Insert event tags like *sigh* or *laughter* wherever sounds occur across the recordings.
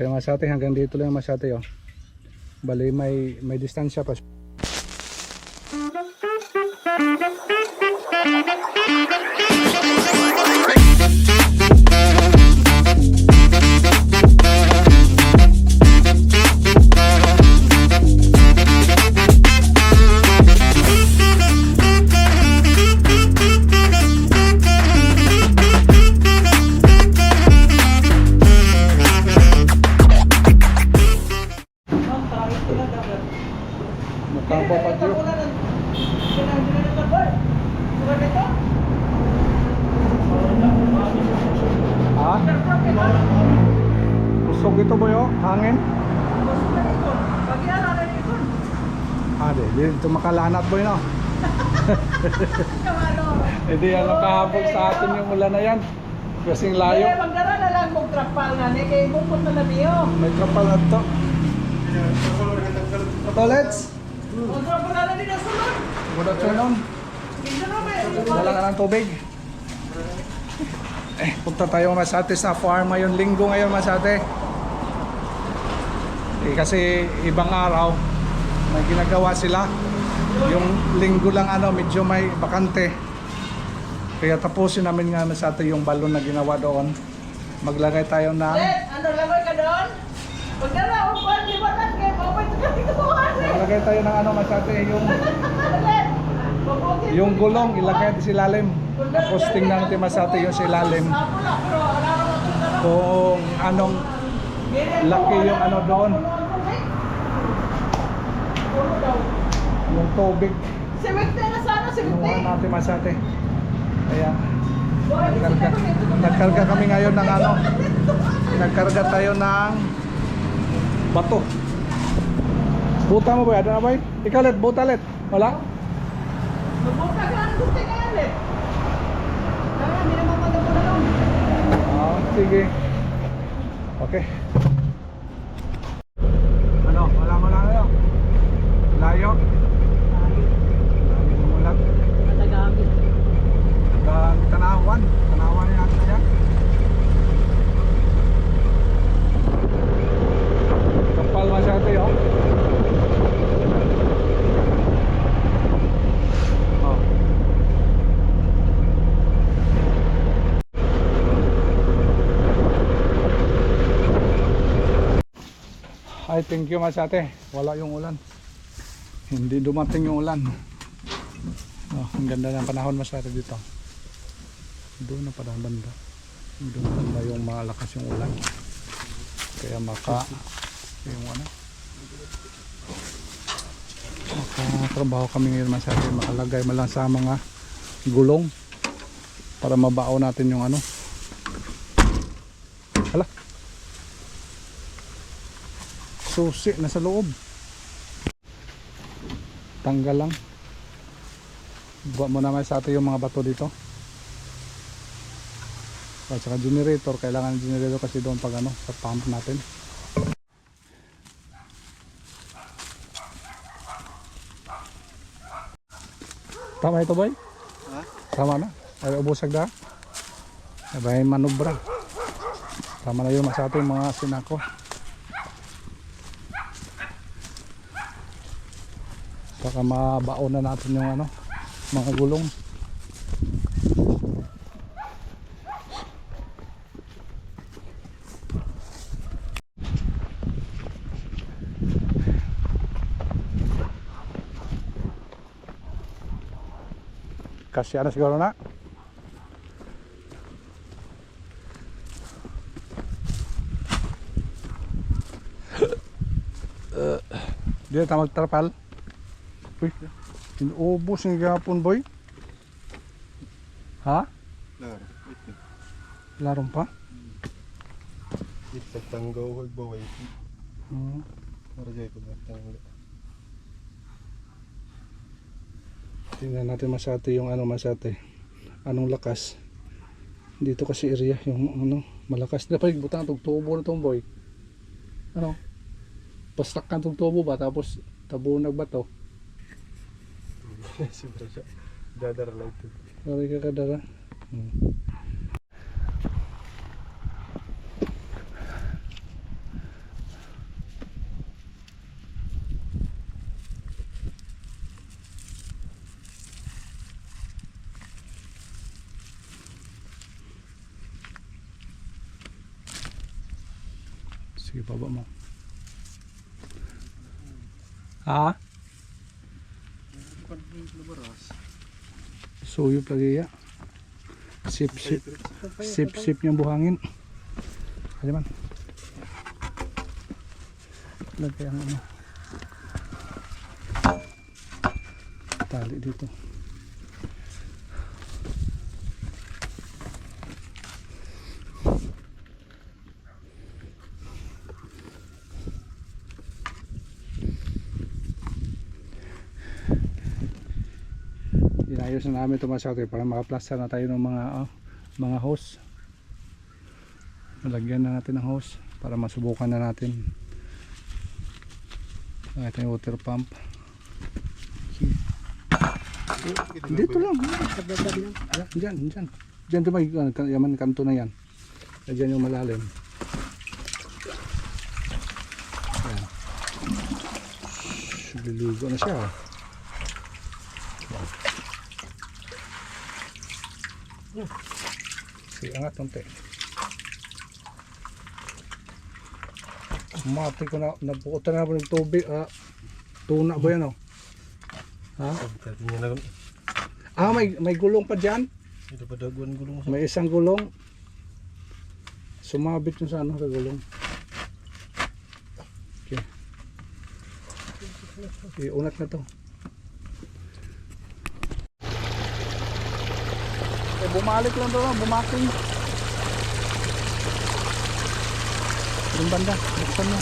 Okay masate hanggang dito lang yung masate oh. Bali may may distansya pa. Ah, di. Di ito makalanat boy no? *laughs* Hindi yan nakahabol sa atin yung ulan na yan. Kasing layo. Magdara na lang kong trapal nga ni kay bukod na nabiyo. May kapal na to. Tolets! Ang trapal na din ang sulod. Good afternoon. Hindi na. Dala ka ng tubig. Eh, punta tayo masate sa farm ngayon. Linggo ngayon masate. Eh, kasi ibang araw, may ginagawa sila. Yung linggo lang ano, medyo may bakante. Kaya tapusin namin nga masate yung balon na ginawa doon. Maglagay tayo ng Let, ano lagoy ka doon? Di ba lang ka tikuhan eh. maglagay tayo ng ano masate yung yung gulong ilagay natin sa ilalim. Tapos tingnan natin masate yung sa ilalim. Lang. Kung anong laki yung ano doon, Puro daw. Yung tubig. Simikte na sana, simikte. Kinuha natin masate. Kaya nagkarga, nagkarga kami ngayon ng ano. *laughs* Nagkarga tayo ng bato. Buta mo ba? Ano na ba? Ikaw let, buta let. Wala? Mabuka ka ang gusti ka yan eh. Kaya, hindi naman maganda na lang. Ah, sige. Okay. Ano? Wala mo lang kayo? Layo? Layo ng ulat. Matagamit. Hanggang tanawan. Tanawan yung atin yan. Kapal masyado yun. Oh. Ay, thank you masate. Wala yung ulan. Hindi dumating yung ulan. Oh, ang ganda ng panahon masate dito. Doon na parang banda. Doon banda yung malakas yung ulan. Kaya maka yung ano. Makatrabaho kami ngayon masabi makalagay man lang sa mga gulong para mabao natin yung ano. Hala. Susi na sa loob. Tanggal lang. Buwa mo naman sa atin yung mga bato dito. At saka generator, kailangan ng generator kasi doon pag ano, sa pump natin. Tama ito boy? Ha? Tama na? Ay ubusag na? Ay may manubra. Tama na yun sa ating mga sinako. Saka mabaon na natin yung ano, mga gulong. Kasi ano siguro na? *laughs* Di na tayo magtrapal. Uy, inubos ng gapon boy. Ha? Laro. Ito. Larong pa? Ito sa tanggaw ko baway. Hmm. Para jay ko matanggal. Tingnan natin masate yung ano masate. Anong lakas. Dito kasi area yung ano malakas. Dapat butang tong tubo na tong boy. Ano? Pastak ka tong tubo ba tapos tabo nagbato. dadar lah itu dari ke kadara hmm. Sige, baba mo. Ah? Suyop lagi ya. Sip sip. Sip sip niyang buhangin. Ano man? Lagay ang ano. Tali dito. Inayos na namin ito shouter para makaplaster na tayo ng mga ah, mga hose. Malagyan na natin ng hose para masubukan na natin. Ito yung water pump. Dito lang. Sa baba lang. Yan, Diyan, diyan. Diyan ito may uh, ka- yaman kanto na yan. Diyan yung malalim. Liligo na siya. oh. Angat konti. Mati ko na, napukutan na po ng tubig. Ah, tuna ba yan oh? Ha? Ah, may, may gulong pa dyan? ito pa daguan gulong May isang gulong. Sumabit yung sa ano sa gulong. Okay. Iunat na to. Bumalik lang to, bumaking. Yung banda, buksan mo.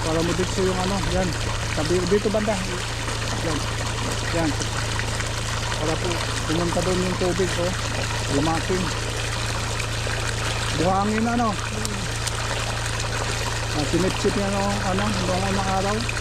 Para mo dito yung ano, yan. Sabi, dito banda. Yan. Yan. Para po, pumunta doon yung tubig ko. Lumaking. Buhangin ano. Ah, sinipsip niya no, ano, hanggang unang araw.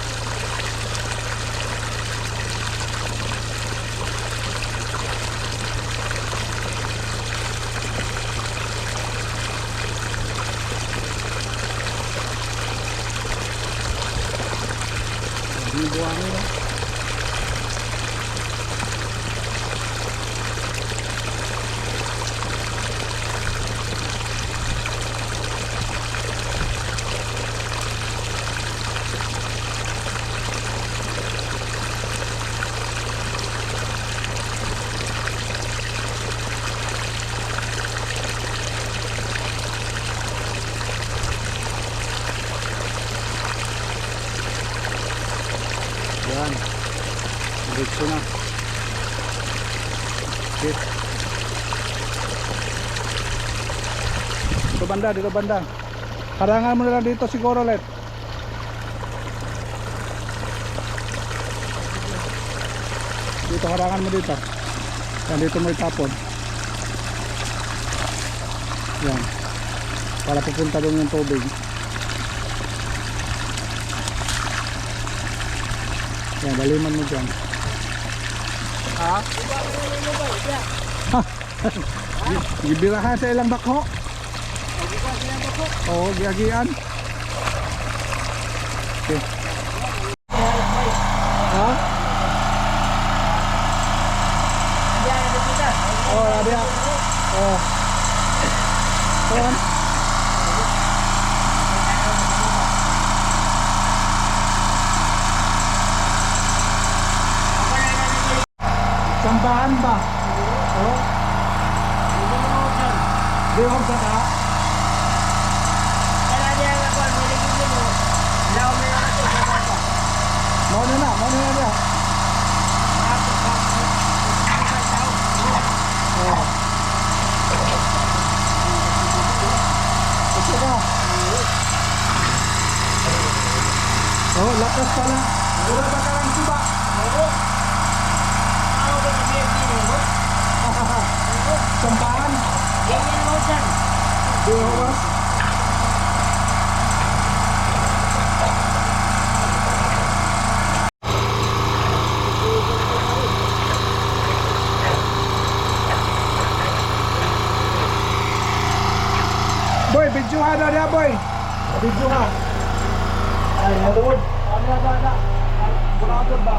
Yung buhangin no. Yan. Diretso na. Okay. Dito banda, dito banda. Harangan mo na lang dito siguro let. Dito harangan mo dito. Yan dito mo itapon. Yan. Para pupunta doon yung tubig. Yan, daliman mo dyan. Ha? *laughs* Gibirahan sa ilang bako. Oo, giagian. Okay. Ha? Oh, ada. Oh. Ayan. Sambahan ba? Oo. Di ako sa ka? Mau na na, mau na na dia. Oh. Ito na. Oh, lakas pala. Wala ba ka lang suba? Sambahan. Di ako ba? Boy, video ha na na boy. Video ha. Ay, nadood. Ano na ba na? Burakot ba?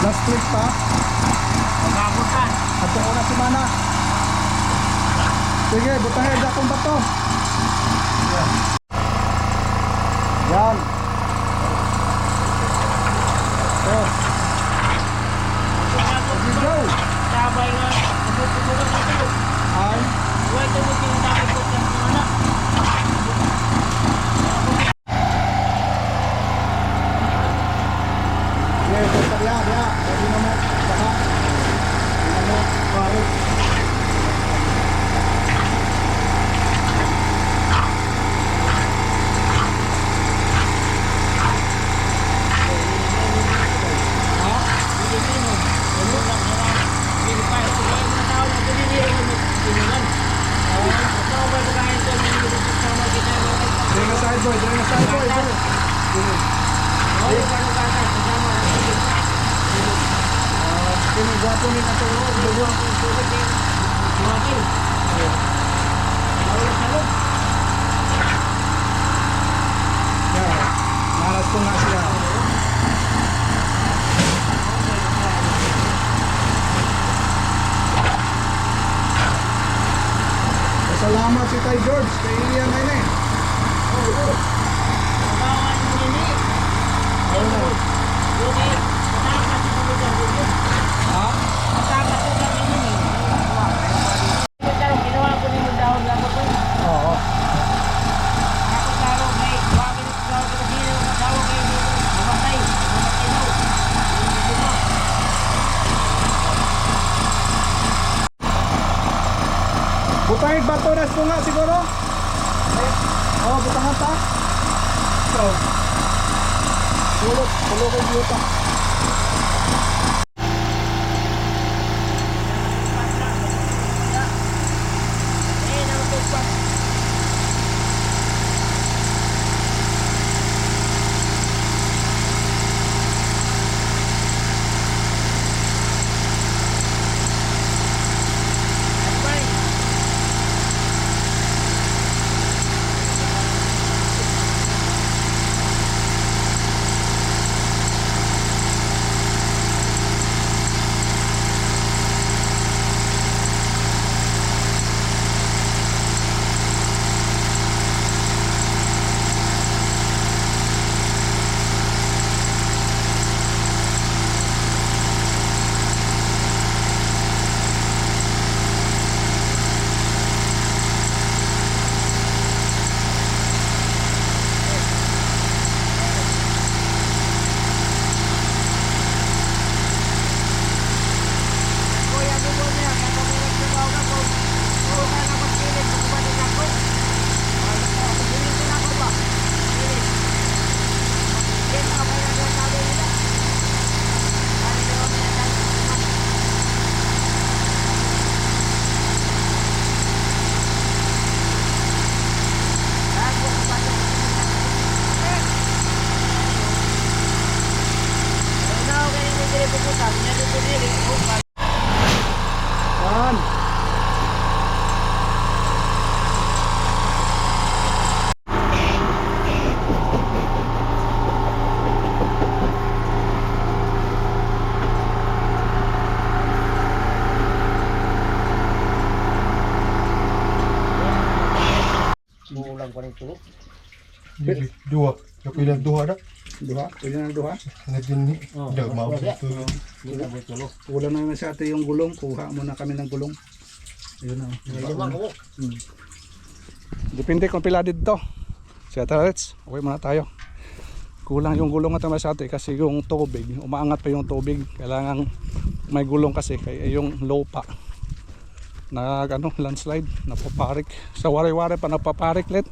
Last week pa. Magkakot ka. At ako na si Mana. Sige, butahin akong bato. Yan. Yan. Oh, let's go. Sabay nga. Tutulog na kayo. Ay, Huwag tumutin ang dami ko sa mga anak. yeah, basta ya, ya. Pwede na mo. Baka. Pwede na mo. Pare. Ha? Hindi sino. Ano lang na lang. Hindi pa. Sige, mga tao na pinilihan mo. Pinulan. Ito ba ito kain ito? Hindi mo ito sama kita. Dito na side boy, dito na side boy. boy. Dito. Oo, paano ka ka? Kasama na sige. Ah, Sino gwapo ni Katuro? Dugo. Sa loob. Yan. Maras ko nga siya. Salamat si Tay George kay Ian na mga nini. Ito ginawa ko nito Buulang ko rin ito. Dua. Yung pinag duha pwede na duha. Nagin ni. Oh, Hindi, maabot wala. ito. Hindi na na sa yung gulong. Kuha muna kami ng gulong. Ayun na. Lima ko. Hmm. Depende kung pila dito. Sa Tarets, okay muna tayo. Kulang yung gulong at sa ate kasi yung tubig, umaangat pa yung tubig. Kailangan may gulong kasi kaya yung low pa. Nag ano, landslide, napaparik. Sa wari-wari pa napaparik let.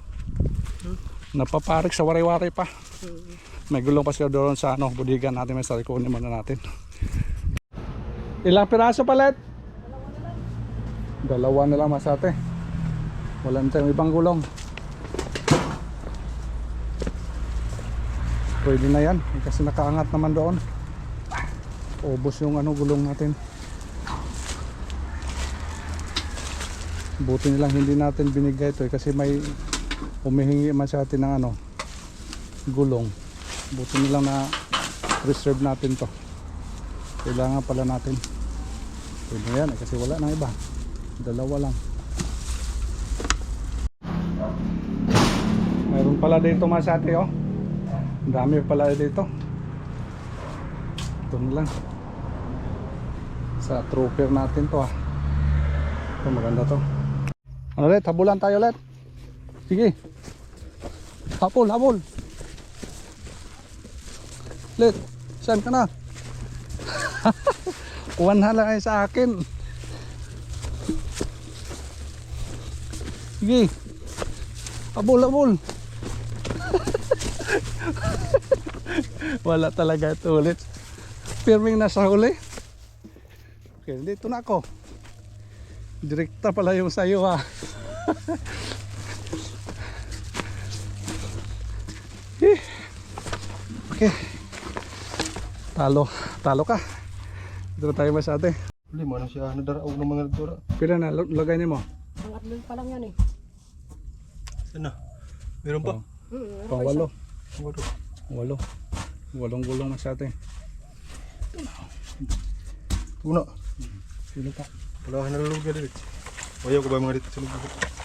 Napaparik sa wari-wari pa. May gulong pa siya doon sa ano, budigan natin may sarili kunin muna natin. Ilang piraso palit? Dalawa na lang masate. Wala na tayong ibang gulong. Pwede na yan. Kasi nakaangat naman doon. Ubos yung ano gulong natin. Buti nilang hindi natin binigay ito eh, kasi may humihingi man sa atin ng ano gulong. Buti nilang na reserve natin to. Kailangan pala natin. Pwede yan eh, kasi wala nang iba. Dalawa lang. Mayroon pala dito masate oh. Ang dami pala dito. Ito lang. Sa trooper natin to ah. Ito maganda to. Ano ulit? Habulan tayo ulit. Sige. Habol, habol. Ulit. Saan ka na? *laughs* Kuwan na lang sa akin. Sige. Habol, habol. *laughs* Wala talaga ito ulit. Firming nasa huli. Okay, dito na ako. Direkta pala yung sayo ha. *laughs* okay. Talo. Talo ka. Dito na tayo masyate. Huli, mana siya nadaraog ng mga nagtura. Pila na lag- lagay niyo mo? Pangatlo pa lang yan eh. Sana. Meron pa? Hmm, Pang walo. Walo. Walo. Walong gulong masyate. Tuna. Sino pa? Wala ka nalulog ka dito. Ayaw ko ba mga dito sa lubog?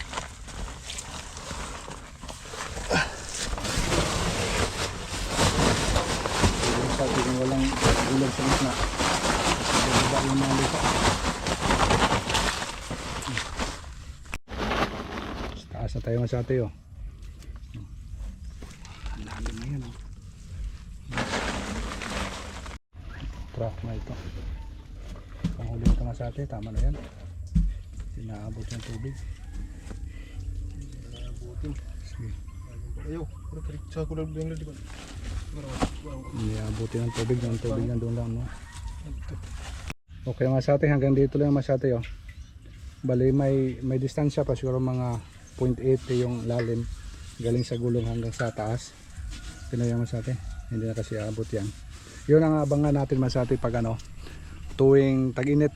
Yung sa walang gulong sa gitna. Baba yung mga lupa. Sa Taas na tayo masyate oh. Ang lalim na yan oh. Truck na ito. Panghuli ito masyate, tama na yan. Inaabot yung tubig. Nabutin. Sige. Ayaw. Pero karitsa ko lang yung laliban. Inabutin ng tubig, yung tubig nandun lang no. Okay mga sate, hanggang dito lang mga sate oh. Bali may may distansya pa siguro mga 0.8 yung lalim galing sa gulong hanggang sa taas. Yung mga sate. Hindi na kasi aabot yan. Yun ang abangan natin mga sate pag ano tuwing tag-init.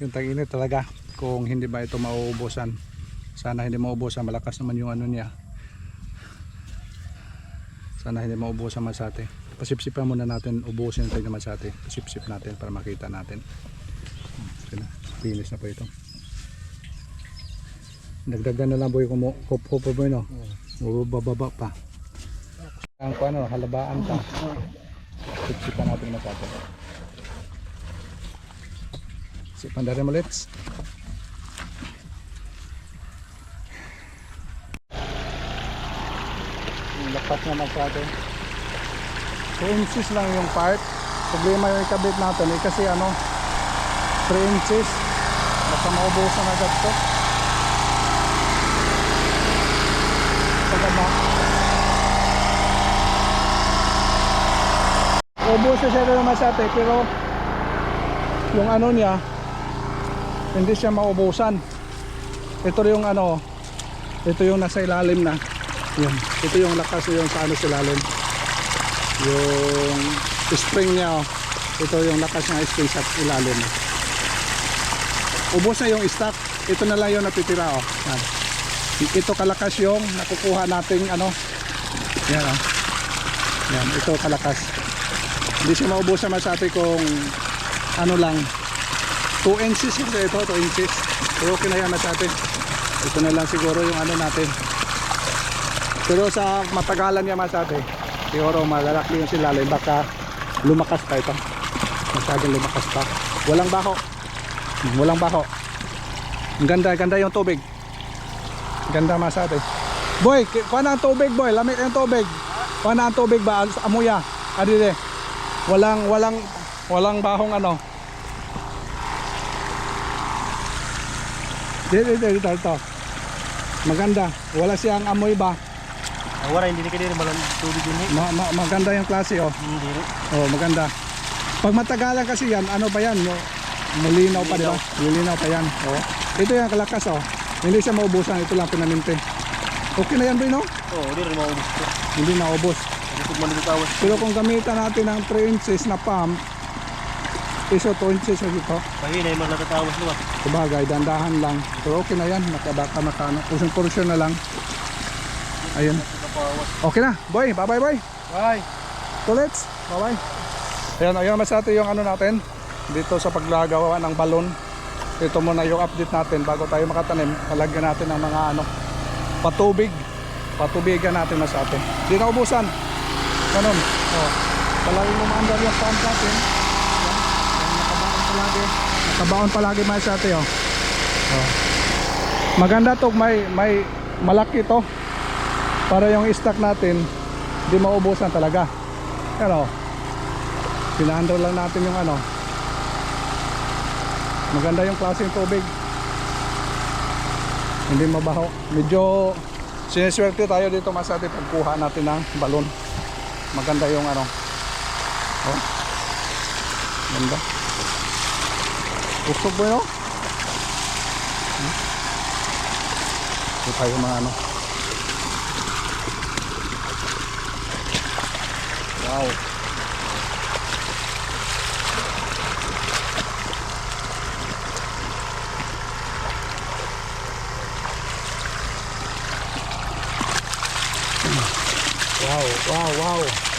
Yung tag-init talaga kung hindi ba ito mauubusan. Sana hindi mauubusan, malakas naman yung ano niya. Sana hindi maubusan masate. Pasipsipan muna natin, ubusin tayo ng masate. Pasipsip natin para makita natin. Okay na, finish na po ito. Dagdagan na lang boy kung hop hop boy no. Bababa pa. Ang ano, halabaan pa. Sipsipan natin masate. Sipan na rin ulit. Yung lakas na masate. 2 inches lang yung part. Problema yung ikabit natin eh kasi ano 3 inches. Baka maubusan agad to. Pagaba. Ubus na siya rin masate pero yung ano niya hindi siya maubusan. Ito yung ano ito yung nasa ilalim na. Yan. Ito yung lakas yung sa ano sa ilalim yung spring niya oh. ito yung lakas ng spring sa ilalim ubos na yung stock ito na lang yung natitira oh. Yan. ito kalakas yung nakukuha nating ano yan oh. yan ito kalakas hindi siya maubusan masati kung ano lang 2 inches ito 2 inches pero okay na yan masati ito na lang siguro yung ano natin pero sa matagalan niya masati siguro malalaki yung silalim baka lumakas pa ito. Masyadong lumakas pa. Walang Hmm, walang baho. Ang ganda ganda yung tubig. Ganda masate boy kuha na ang tubig boy. Lamig yung tubig. Kuha na ang tubig ba? Amuya. Adile walang walang walang bahong ano. Dito dito dito dito. Maganda. Wala siyang amoy ba Awara, hindi na kayo malang tubig yun eh. Ma- ma- maganda yung klase oh Hindi rin. Oh, maganda. Pag matagalan kasi yan, ano pa yan? No? Mulinaw pa, di ba? Mulinaw pa yan. Oh. Ito yung kalakas, oh. Hindi siya maubusan. Ito lang pinaminte. Okay na yan, Boy, no? Oo, hindi rin maubos ko. Hindi naubos. Man. Pero kung gamitan natin ng 3 inches na pump, iso 2 inches na dito. Pahina yung mga natatawas naman. Sabagay, dandahan lang. Pero okay na yan. Nakabaka makano. Usong portion na lang. Ayun. Nakapawas. Okay na. Boy, bye-bye, boy. Bye! Tulits. Bye-bye. Ayan, ayan naman sa atin yung ano natin dito sa paglagawa ng balon. Ito muna yung update natin bago tayo makatanim. Palagyan natin ng mga ano, patubig. Patubigan natin mas ate. Di na ubusan. Ganun. Oh. Palagi mo maandar yung pump natin. Yan. Yan, nakabaon palagi. Nakabaon palagi mas ate oh. oh. Maganda to may may malaki to. Para yung stock natin di maubusan talaga. Pero pinahandle lang natin yung ano. Maganda yung klaseng tubig. Hindi mabaho. Medyo siniswerte tayo dito mas ate pagkuha natin ng balon. Maganda yung ano. Oh. Ganda. Usog mo yun. Hmm? Ito tayo mga ano. Wow. Wow, wow, wow.